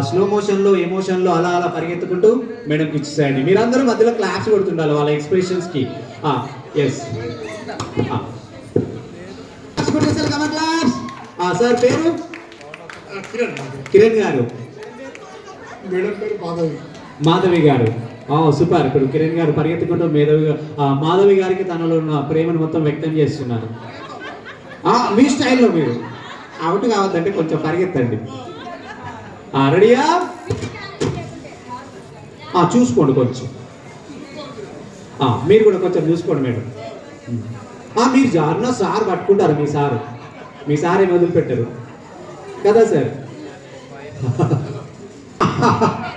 Slow మోషన్లో ఎమోషన్లో అలా అలా పరిగెత్తుకుంటూ మేడంకి ఇచ్చేసేయండి. మీరందరూ మధ్యలో క్లాప్స్ కొడుతుండాలి వాళ్ళ ఎక్స్ప్రెషన్స్కి ఎస్ సార్ పేరు? కిరణ్ గారు. మేడం మాధవి. గారు. ఆ, సూపర్. ఇప్పుడు కిరణ్ గారు పరిగెత్తుకుంటూ మేధవి మాధవి గారికి తనలో ఉన్న ప్రేమను మొత్తం వ్యక్తం చేస్తున్నారు. ఆ, మీ స్టైల్లో మీరు. అవుట్ కావద్దంటే కొంచెం పరిగెత్తండి. రెడీయా చూసుకోండి కొంచెం. మీరు కూడా కొంచెం చూసుకోండి మేడం. మీరు జారిన సార్ పట్టుకుంటారు మీ సారు. మీ సార్ ఏమి వదిలిపెట్టారు. కదా సార్?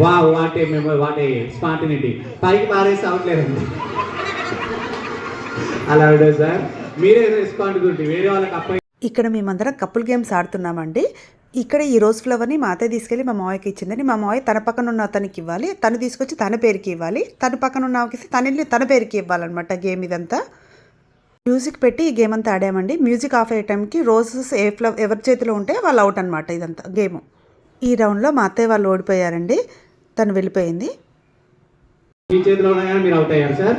వా వాటే మేము వాటే స్పాంటినిటీ. పైకి పారేసి అవట్లేదండి. అలా ఉండదు సార్? మీరే రెస్పాండ్ వేరే వాళ్ళకి అప్పై ఇక్కడ మేమందరం కపుల్ గేమ్స్ ఆడుతున్నామండి. ఇక్కడ ఈ రోజ్ ఫ్లవర్ని మా అత్తయ్య తీసుకెళ్ళి మా మావయ్యకి ఇచ్చిందని మా మావయ్య తన పక్కన ఉన్న అతనికి ఇవ్వాలి. తను తీసుకొచ్చి తన పేరుకి ఇవ్వాలి. తన పక్కన ఉన్న ఆమెకి తన వెళ్ళి తన పేరుకి ఇవ్వాలన్నమాట గేమ్ ఇదంతా. మ్యూజిక్ పెట్టి ఈ గేమ్ అంతా ఆడామండి. మ్యూజిక్ ఆఫ్ అయ్యే టైంకి రోజెస్ ఏ ఫ్లవర్ ఎవరి చేతిలో ఉంటే వాళ్ళు అవుట్ అనమాట ఇదంతా గేమ్. ఈ రౌండ్లో మా అత్తయ్య వాళ్ళు ఓడిపోయారండి. తను వెళ్ళిపోయింది. మీ చేతిలో మీరు అవుట్ అయ్యారు సార్?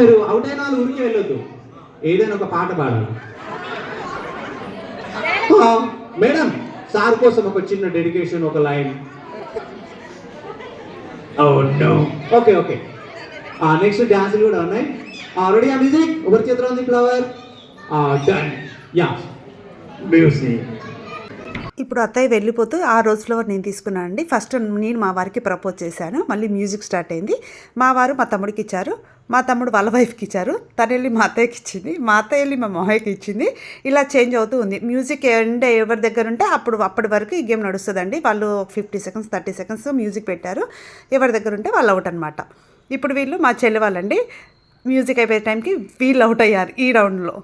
మీరు అవుట్ అయిన వాళ్ళు ఊరికి వెళ్ళొద్దు. ఏదైనా ఒక పాట పాడాలి. మేడం సార్ కోసం ఒక చిన్న డెడికేషన్ ఒక లైన్. Okay okay. నెక్స్ట్ డ్యాన్సులు కూడా ఉన్నాయి. రెడీ ఆ మ్యూజిక్ ఎవరి చేతిలో ఉంది ఫ్లవర్ డన్ యా మ్యూజిక్ ఇప్పుడు అత్తయ్య వెళ్ళిపోతూ ఆ రోజు ఫ్లవర్ నేను తీసుకున్నాను అండి ఫస్ట్ నేను మా వారికి ప్రపోజ్ చేశాను. మళ్ళీ మ్యూజిక్ స్టార్ట్ అయింది. మా వారు మా తమ్ముడికి ఇచ్చారు. మా తమ్ముడు వాళ్ళ వైఫ్కి ఇచ్చారు. తను వెళ్ళి మా అత్తయ్యకి ఇచ్చింది. మా అత్తయ్య వెళ్ళి మా మామయ్యకి ఇచ్చింది. ఇలా చేంజ్ అవుతూ ఉంది. మ్యూజిక్ ఎండ్ ఎవరి దగ్గర ఉంటే అప్పుడు అప్పటి వరకు ఈ గేమ్ నడుస్తుందండి. వాళ్ళు fifty seconds thirty seconds music పెట్టారు. ఎవరి దగ్గర ఉంటే వాళ్ళు అవుట్ అనమాట ఇప్పుడు వీళ్ళు మా చెల్లి వాళ్ళండి. మ్యూజిక్ అయిపోయే టైంకి వీళ్ళు అవుట్ అయ్యారు ఈ రౌండ్లో.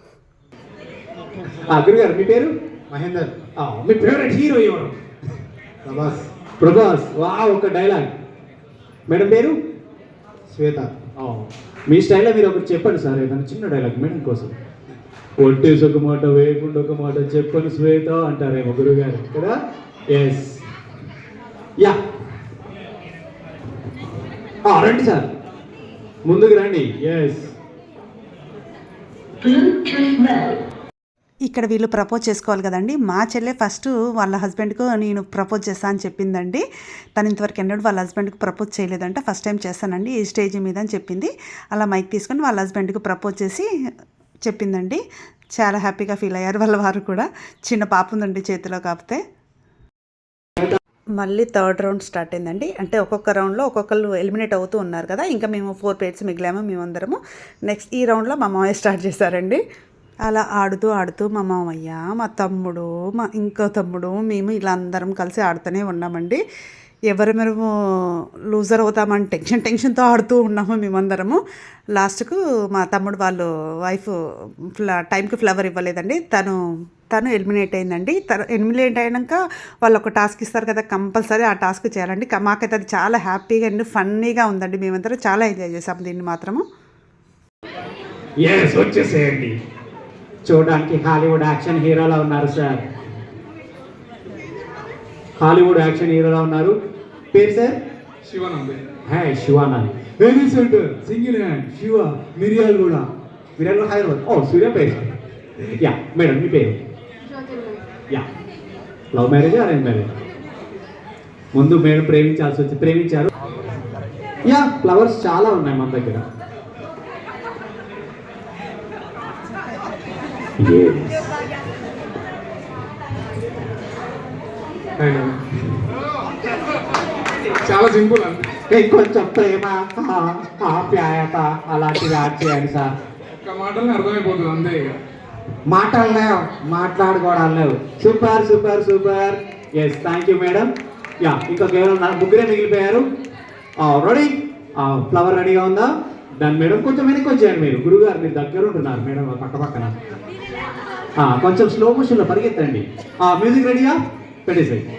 మీ పేరు? మహేందర్. ఆ, మీ ఫేవరెట్ హీరో ఎవరు? ప్రభాస్. ప్రభాస్. వా ఒక డైలాగ్ మేడం పేరు? శ్వేత. ఆ, మీ స్టైల్లో మీరు ఒకటి చెప్పండి సార్ ఏదైనా చిన్న డైలాగ్ మేడం కోసం. ఒట్టేసి ఒక మాట వేయకుండా ఒక మాట చెప్పని శ్వేత అంటారేమో గురుగారు. కదా? Yes ya. రండి సార్. ముందుకు రండి. ఎస్ ఇక్కడ వీళ్ళు ప్రపోజ్ చేసుకోవాలి కదండి. మా చెల్లె ఫస్ట్ వాళ్ళ హస్బెండ్కు నేను ప్రపోజ్ చేస్తా అని చెప్పిందండి. తను ఇంతవరకు ఎన్నడూ వాళ్ళ హస్బెండ్కి ప్రపోజ్ చేయలేదంట. ఫస్ట్ టైం చేస్తానండి. ఈ స్టేజ్ మీద అని చెప్పింది. అలా మైక్ తీసుకొని వాళ్ళ హస్బెండ్కి ప్రపోజ్ చేసి చెప్పిందండి. చాలా హ్యాపీగా ఫీల్ అయ్యారు వాళ్ళ వారు కూడా. చిన్న పాప ఉందండి చేతిలో కాకపోతే. మళ్ళీ థర్డ్ రౌండ్ స్టార్ట్ అయిందండి. అంటే ఒక్కొక్క రౌండ్లో ఒక్కొక్కరు ఎలిమినేట్ అవుతూ ఉన్నారు కదా. ఇంకా మేము ఫోర్ ప్లేట్స్ మిగిలాము మేమందరము. నెక్స్ట్ ఈ రౌండ్లో మా మామయ్య స్టార్ట్ చేశారండి. అలా ఆడుతూ ఆడుతూ మా మామయ్య మా తమ్ముడు మా ఇంకో తమ్ముడు మేము ఇలా అందరం కలిసి ఆడుతూనే ఉన్నామండి. ఎవరు మేము లూజర్ అవుతామని టెన్షన్ టెన్షన్తో ఆడుతూ ఉన్నాము మేమందరము. లాస్ట్కు మా తమ్ముడు వాళ్ళు వైఫ్ ఫ్లా టైంకి ఫ్లవర్ ఇవ్వలేదండి. తను తను ఎలిమినేట్ అయిందండి. తను ఎలిమినేట్ అయినాక వాళ్ళు ఒక టాస్క్ ఇస్తారు కదా కంపల్సరీ ఆ టాస్క్ చేయాలండి. మాకైతే అది చాలా హ్యాపీగా అండ్ ఫన్నీగా ఉందండి. మేమందరం చాలా ఎంజాయ్ చేసాము దీన్ని మాత్రము. వచ్చేసేయండి. చూడడానికి హాలీవుడ్ యాక్షన్ హీరోలా ఉన్నారు సార్. హాలీవుడ్ యాక్షన్ హీరోలా ఉన్నారు. పేరు sir? Shivanand hey Shivanand very centre single hand. Shiva మిరియాలు కూడా. మిరియాలు హైదరాబాద్. ఓ సూర్య పేరు. యా మేడం మీ పేరు? Ya. Love marriage arrange marriage ముందు మేడం ప్రేమించాల్సి వచ్చి ప్రేమించారు. యా ఫ్లవర్స్ చాలా ఉన్నాయి మన దగ్గర. చాలా సింపుల్ అండి ఇంకొంచెం ప్రేమ ఆప్యాయత అలాంటివి యాడ్ చేయండి సార్. ఒక్క మాటలో అర్థమైపోతుంది అంతే మాటలు లేవు మాట్లాడుకోవడాలు లేవు. Super super super. Yes thank you madam ya ఇంకా కేవలం ముగ్గురే మిగిలిపోయారు. రెడీ ఫ్లవర్ రెడీగా ఉందా? దాని మేడం కొంచెం వెనక్కి వచ్చేయండి మీరు. గురుగారు మీరు దగ్గర ఉంటున్నారు మేడం పక్క పక్కన. కొంచెం స్లో మోషన్లో పరిగెత్తండి. మ్యూజిక్ రెడీగా పెట్టేసాయి.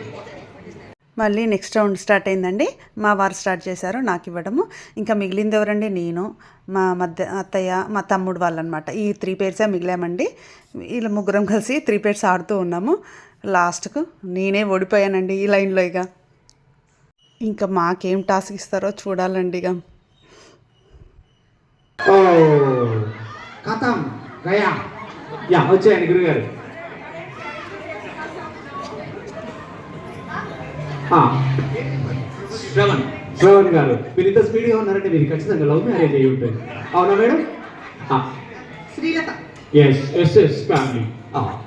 మళ్ళీ నెక్స్ట్ రౌండ్ స్టార్ట్ అయిందండి. మా వారు స్టార్ట్ చేశారు నాకు ఇవ్వడము. ఇంకా మిగిలింది ఎవరండి? నేను మా మధ్య అత్తయ్య మా తమ్ముడు వాళ్ళు అనమాట ఈ త్రీ పేర్సే మిగిలామండి. వీళ్ళు ముగ్గురం కలిసి త్రీ పేర్స్ ఆడుతూ ఉన్నాము. లాస్ట్కు నేనే ఓడిపోయానండి ఈ లైన్లో ఇక. ఇంకా మాకేం టాస్క్ ఇస్తారో చూడాలండి ఇక. కథం గయా. యా వచ్చేయండి గురుగారు. ఆ, శ్రవణ్. శ్రవణ్ గారు మీరు ఇంత స్పీడ్గా ఉన్నారంటే మీరు ఖచ్చితంగా లవ్ మ్యారేజ్ అయ్యి ఉంటుంది అవునా madam? Srilatha. Yes yes yes family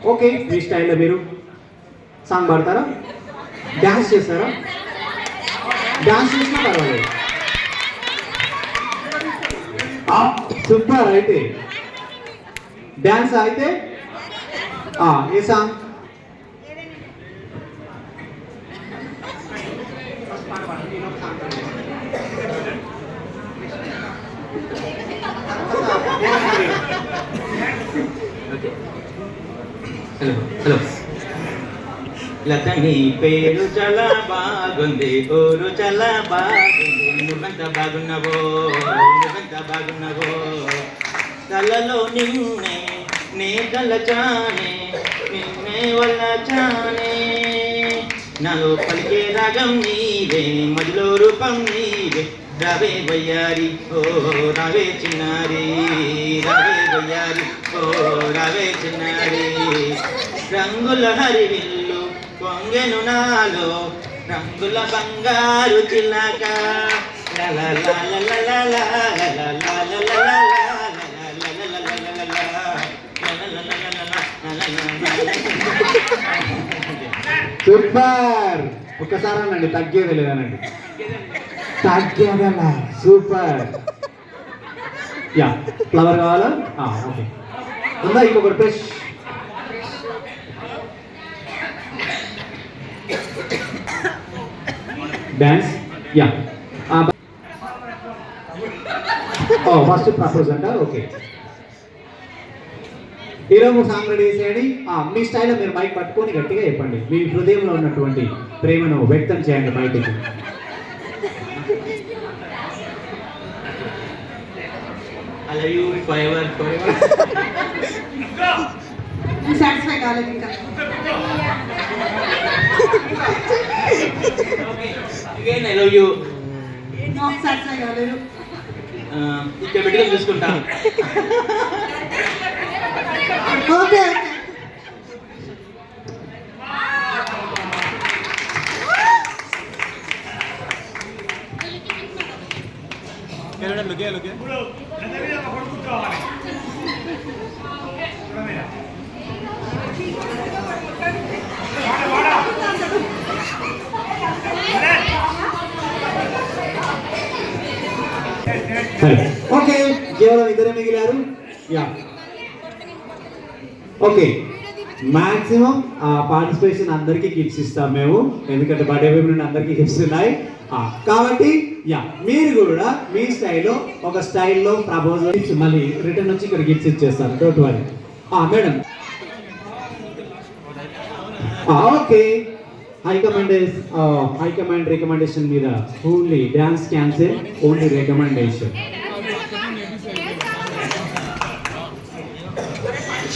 okay మీ స్టైల్లో మీరు. సాంగ్ పాడతారా? డ్యాన్స్ చేస్తారా? డ్యాన్స్ చేసినా పర్వాలేదు. సూపర్ అయితే. డ్యాన్స్ అయితే? ఏ సాంగ్ హలో హలో లత నీ పేరు చాలా బాగుంది ఊరు చాలా బాగుంది. నువ్వెంత బాగున్నావో నువ్వెంత బాగున్నావో. కలలో నిన్నే నే కలచానే నిన్నే వల్లచానే నాలో పలికే రాగం నీవే మదిలో రూపం నీవే. రావే బయ్యారి ఓ రావే చిన్నారి. రావే బయ్యారి ఓ రావే చిన్నారి. రంగుల హరివిల్లు పొంగెను నాలో రంగుల బంగారు చిలక. లా లా లా. సూపర్. ఒక్కసారి అనండి తగ్గేది లేదనండి. తగ్గేదలా సూపర్. యా ఫ్లవర్ కావాలా? ఓకే. ఉందా ఇంకొకటి fresh? Dance? Ya. First propose అంట ఓకే. ఈరోజు సాంగ్ రెడీ చేసేయండి ఆ, మీ స్టైల్లో మీరు మైక్ పట్టుకొని గట్టిగా చెప్పండి. మీ హృదయంలో ఉన్నటువంటి ప్రేమను వ్యక్తం చేయండి బయటికి. సాటిస్ఫై కాలేదు ఇంకా. సాటిస్ఫై కాలేదు Uh, ఇక్కడ పెట్టుకొని చూసుకుంటా. ఓకే. ఓకే. కేవలం ఇద్దరే మిగిలారు. యా. ఓకే మాక్సిమం పార్టిసిపేషన్ అందరికీ గిఫ్ట్స్ ఇస్తాం మేము. ఎందుకంటే బర్త్డే బేబీ నుండి అందరికీ గిఫ్ట్స్ ఉన్నాయి. కాబట్టి యా మీరు కూడా మీ స్టైల్లో ఒక స్టైల్లో ప్రపోజల్ మళ్ళీ రిటర్న్ వచ్చి ఇక్కడ గిఫ్ట్స్ ఇచ్చేస్తారు. Don't worry madam okay high command high command recommendation మీద only dance cancel only recommendation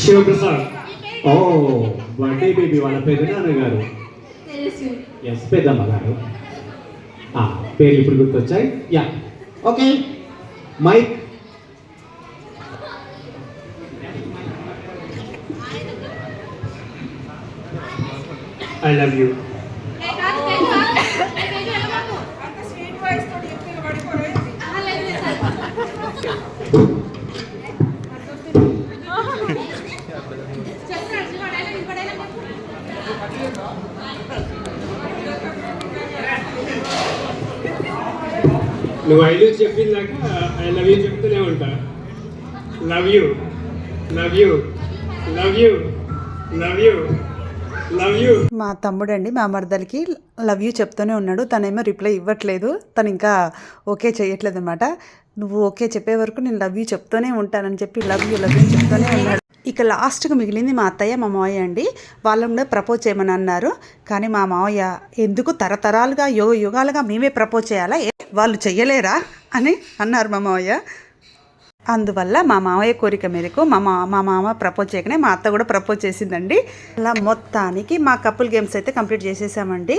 Shivaprasad. ఓ బర్త్డే బేబీ వాళ్ళ పెద్దనాన్న గారు ఎస్ పెద్దమ్మ గారు. పేర్లు ఇప్పుడు గుర్తొచ్చాయి. Ya. Okay. Mic. I love you. నువ్వు ఐ లవ్ చెప్పిందాక ఐ లవ్ యూ చెప్తూనే ఉంటా. Love you love you love you love you love you మా తమ్ముడండి మా మరదలకి లవ్ యూ చెప్తూనే ఉన్నాడు. తనేమో రిప్లై ఇవ్వట్లేదు. తను ఇంకా ఓకే చేయట్లేదు అనమాట నువ్వు ఓకే చెప్పే వరకు నేను లవ్ యూ చెప్తూనే ఉంటానని చెప్పి లవ్ యూ లవ్ యూ చెప్తూనే ఉన్నాడు. ఇక లాస్ట్కి మిగిలింది మా అత్తయ్య మా మావయ్య అండి. వాళ్ళని కూడా ప్రపోజ్ చేయమని అన్నారు. కానీ మా మావయ్య ఎందుకు తరతరాలుగా యుగ యుగాలుగా మేమే ప్రపోజ్ చేయాలా? వాళ్ళు చెయ్యలేరా? అని అన్నారు మా మావయ్య. అందువల్ల మా మామయ్య కోరిక మేరకు మా మా మా మామ ప్రపోజ్ చేయకనే మా అత్త కూడా ప్రపోజ్ చేసిందండి. అలా మొత్తానికి మా కపుల్ గేమ్స్ అయితే కంప్లీట్ చేసేసామండి.